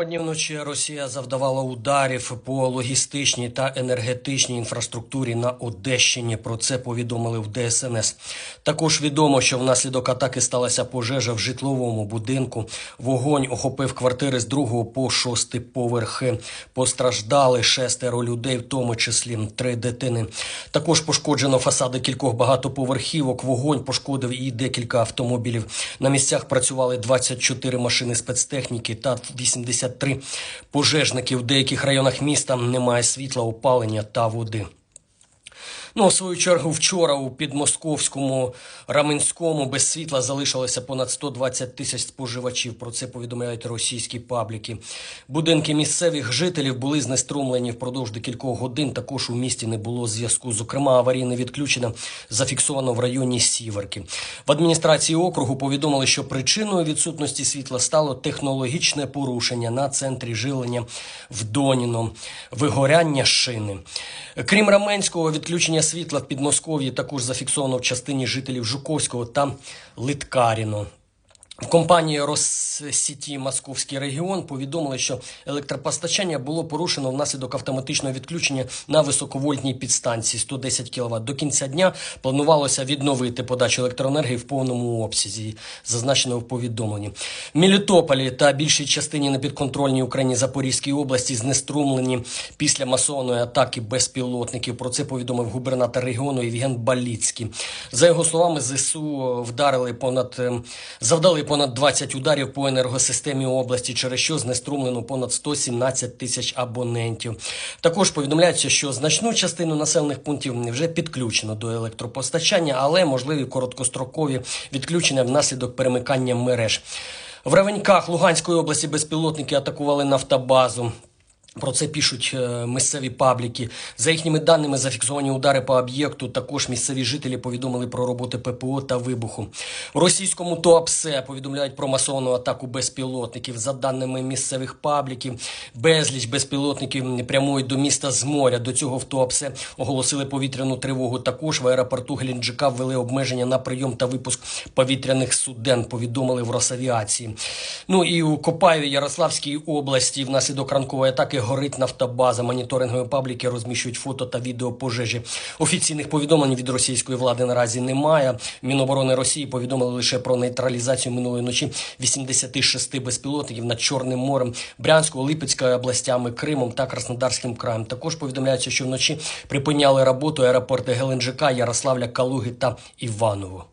Сьогодні вночі Росія завдавала ударів по логістичній та енергетичній інфраструктурі на Одещині. Про це повідомили в ДСНС. Також відомо, що внаслідок атаки сталася пожежа в житловому будинку. Вогонь охопив квартири з другого по шостий поверхи. Постраждали шестеро людей, в тому числі три дитини. Також пошкоджено фасади кількох багатоповерхівок. Вогонь пошкодив і декілька автомобілів. На місцях працювали 24 машини спецтехніки та 83 пожежників. В деяких районах міста немає світла, опалення та води. Ну, в свою чергу, вчора у підмосковському Раменському без світла залишилося понад 120 тисяч споживачів. Про це повідомляють російські пабліки. Будинки місцевих жителів були знеструмлені впродовж декількох годин. Також у місті не було зв'язку. Зокрема, аварійне відключення зафіксовано в районі Сіверки. В адміністрації округу повідомили, що причиною відсутності світла стало технологічне порушення на центрі жилення в Доніно, вигоряння шини. Крім Раменського, відключення світла в Підмосков'ї також зафіксовано в частині жителів Жуковського та Литкаріно. Компанії Россіті Московський регіон повідомили, що електропостачання було порушено внаслідок автоматичного відключення на високовольтній підстанції 110 кВт. До кінця дня планувалося відновити подачу електроенергії в повному обсязі, зазначено в повідомленні. В Мелітополі та більшій частині непідконтрольній Україні Запорізькій області знеструмлені після масованої атаки безпілотників. Про це повідомив губернатор регіону Євген Баліцький. За його словами, ЗСУ вдарили понад ем, завдали понад 20 ударів по енергосистемі області, через що знеструмлено понад 117 тисяч абонентів. Також повідомляється, що значну частину населених пунктів вже підключено до електропостачання, але можливі короткострокові відключення внаслідок перемикання мереж. В Ревеньках Луганської області безпілотники атакували нафтобазу. Про це пишуть е, місцеві пабліки. За їхніми даними, зафіксовані удари по об'єкту. Також місцеві жителі повідомили про роботи ППО та вибуху. У російському ТОАПСЕ повідомляють про масовану атаку безпілотників. За даними місцевих пабліків, безліч безпілотників прямують до міста з моря. До цього в ТОАПСЕ оголосили повітряну тривогу. Також в аеропорту Геленджика ввели обмеження на прийом та випуск повітряних суден. Повідомили в Росавіації. Ну і у Копаєві Ярославській області внаслідок ранкової атаки горить нафтобаза. Моніторингові пабліки розміщують фото та відео пожежі. Офіційних повідомлень від російської влади наразі немає. Міноборони Росії повідомили лише про нейтралізацію минулої ночі 86 безпілотників над Чорним морем, Брянською, Липецькою областями, Кримом та Краснодарським краєм. Також повідомляється, що вночі припиняли роботу аеропорти Геленджика, Ярославля, Калуги та Іваново.